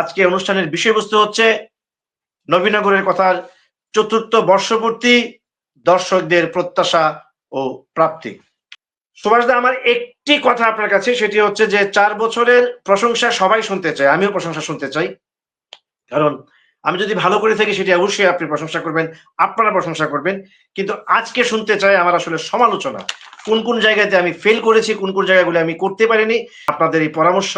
আজকে অনুষ্ঠানের বিষয়বস্তু হচ্ছে নবীনগরের কথার চতুর্থ বর্ষপূর্তি, দর্শকদের প্রত্যাশা ও প্রাপ্তি। সুভাষদা, আমার একটি কথা আপনার কাছে, সেটি হচ্ছে যে চার বছরের প্রশংসা সবাই শুনতে চায়, আমিও প্রশংসা শুনতে চাই। কারণ আমি যদি ভালো করে থাকি, সেটি অবশ্যই আপনি প্রশংসা করবেন, আপনারা প্রশংসা করবেন। কিন্তু আজকে শুনতে চাই আমার আসলে সমালোচনা। কোন কোন জায়গাতে আমি ফেল করেছি, কোন কোন জায়গাগুলি আমি করতে পারিনি, আপনাদের এই পরামর্শ,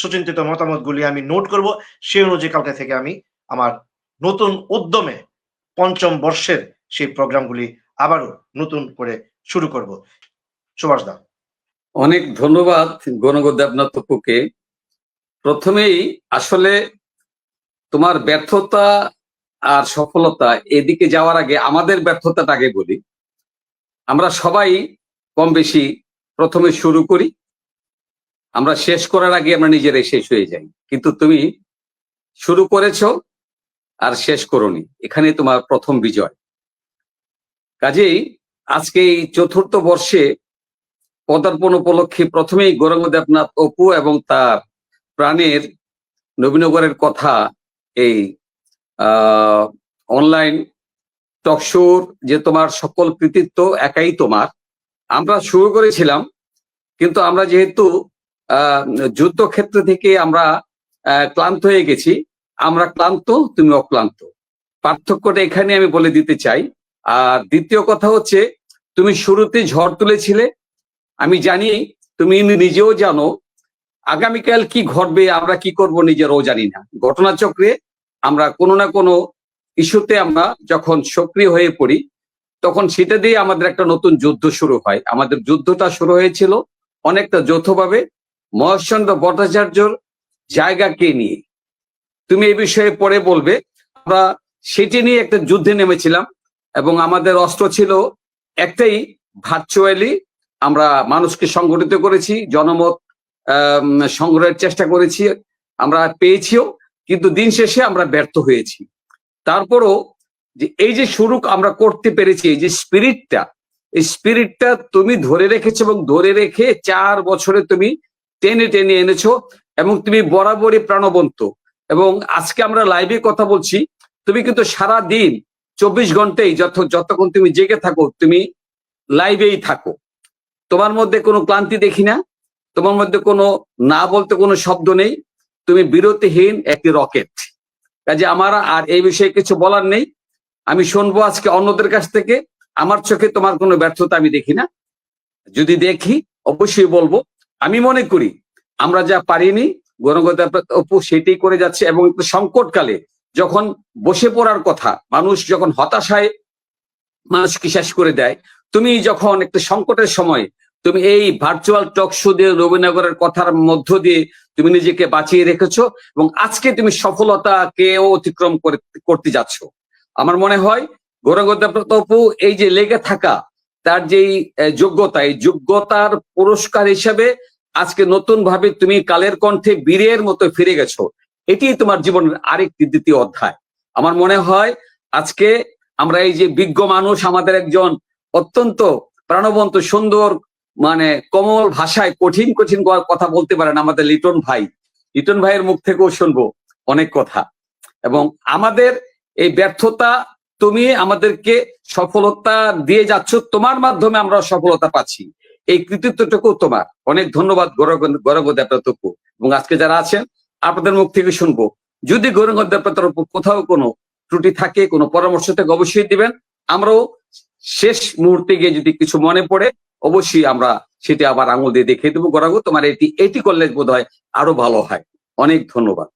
সুচিন্তিত মতামতগুলি আমি নোট করব। সেই অনুযায়ী কালকে থেকে আমি আমার নতুন উদ্যমে পঞ্চম বর্ষের সেই প্রোগ্রামগুলি আবারও নতুন করে শুরু করব। সুভাষ দা। অনেক ধন্যবাদ তপুকে প্রথমেই আসলে তোমার ব্যর্থতা আর সফলতা এদিকে যাওয়ার আগে আমাদের ব্যর্থতাটা আগে বলি। আমরা সবাই কম বেশি প্রথমে শুরু করি। আমরা শেষ করার আগে আমরা নিজেরাই শেষ হয়ে যাই। কিন্তু তুমি শুরু করেছ আর শেষ করনি। এখানে তোমার প্রথম বিজয়। কাজেই আজকে এই চতুর্থ বর্ষে পদার্পণ উপলক্ষে প্রথমেই গৌরাঙ্গ দেবনাথ অপু এবং তার প্রাণের নবীনগরের কথা এই অনলাইন টকশোর যে তোমার সকল কৃতিত্ব একাই তোমার। আমরা শুরু করেছিলাম, কিন্তু আমরা যেহেতু যুদ্ধক্ষেত্র থেকে আমরা ক্লান্ত হয়ে গেছি, আমরা ক্লান্ত, তুমি অক্লান্ত। পার্থক্যটা এখানে আমি বলে দিতে চাই। আর দ্বিতীয় কথা হচ্ছে, তুমি শুরুতে ঝড় তুলেছিলে, আমি জানি, তুমি নিজেও জানো, আগামীকাল কি ঘটবে, আমরা কি করব নিজেরাও জানি না। ঘটনাচক্রে আমরা কোনো না কোনো ইস্যুতে আমরা যখন সক্রিয় হয়ে পড়ি, তখন সেটা দিয়ে আমাদের একটা নতুন যুদ্ধ শুরু হয়। আমাদের যুদ্ধটা শুরু হয়েছিল অনেকটা যৌথভাবে মহেশচন্দ্র ভট্টাচার্যর জায়গাকে নিয়ে। তুমি এই বিষয়ে পরে বলবে, আমরা সেটি নিয়ে একটা যুদ্ধে নেমেছিলাম এবং আমাদের অস্ত্র ছিল একটাই ভার্চুয়ালি আমরা মানুষকে সংগঠিত করেছি, জনমত সংগ্রহের চেষ্টা করেছি, আমরা পেয়েছিও। কিন্তু দিন শেষে আমরা ব্যর্থ হয়েছি। তারপরও যে এই যে শুরু আমরা করতে পেরেছি, এই যে স্পিরিটটা, এই স্পিরিটটা তুমি ধরে রেখেছো এবং ধরে রেখে চার বছরে তুমি টেনে টেনে এনেছো এবং তুমি বরাবরই প্রাণবন্ত। এবং আজকে আমরা লাইভে কথা বলছি, তুমি কিন্তু সারা দিন চব্বিশ ঘন্টাই যত, যতক্ষণ তুমি জেগে থাকো, তুমি লাইভেই থাকো। তোমার মধ্যে কোনো ক্লান্তি দেখি না, তোমার মধ্যে কোনো না বলতে কোনো শব্দ নেই তুমি বিরতিহীন একটি রকেট। কাজে আমার আর এই বিষয়ে কিছু বলার নেই। আমি শুনব আজকে অন্যদের কাছ থেকে। আমার চোখে তোমার কোনো ব্যর্থতা আমি দেখি না। যদি দেখি, অবশ্যই বলব। আমি মনে করি, আমরা যা পারিনি, গণগত সেটাই করে যাচ্ছে এবং সংকটকালে যখন বসে পড়ার কথা, মানুষ যখন হতাশায় মানুষকে শেষ করে দেয়, তুমি যখন একটা সংকটের সময় তুমি এই ভার্চুয়াল টক শো দিয়ে রবীনগরের কথার মধ্য দিয়ে তুমি নিজেকে বাঁচিয়ে রেখেছো এবং আজকে তুমি সফলতাকেও অতিক্রম করে, করতে যাচ্ছ। আমার মনে হয় গৌরঙ্গপ্রতপু এই যে লেগে থাকা, তার যেই যোগ্যতা, এই যোগ্যতার পুরস্কার হিসেবে আজকে নতুন ভাবে তুমি কালের কণ্ঠে বীরের মতো ফিরে গেছো। এটি তোমার জীবনের আরেকটি দ্বিতীয় অধ্যায়। আমার মনে হয় আজকে আমরা এই যে বিজ্ঞ মানুষ, আমাদের একজন অত্যন্ত প্রাণবন্ত, সুন্দর মানে কমল ভাষায় কঠিন কঠিন কথা বলতে পারেন আমাদের লিটন ভাই। লিটন ভাইয়ের মুখ থেকেও শুনব অনেক কথা। এবং আমাদের এই ব্যর্থতা তুমি আমাদেরকে সফলতা দিয়ে যাচ্ছ, তোমার মাধ্যমে আমরা সফলতা পাচ্ছি। এই কৃতিত্বটুকু তোমার। অনেক ধন্যবাদ গৌরব দেবতকু এবং আজকে যারা আছেন, আপনাদের মুখ থেকে শুনব। যদি গৌরব দেবতার কোথাও কোনো ত্রুটি থাকে, কোনো পরামর্শ থেকে, অবশ্যই দিবেন। আমরাও শেষ মুহূর্তে গিয়ে যদি কিছু মনে পড়ে অবশ্যই আমরা সেটি আবার আঙুল দিয়ে দেখিয়ে দেবো। গোড়াগো তোমার এটি এটি করলে বোধ হয় আরও ভালো হয়। অনেক ধন্যবাদ।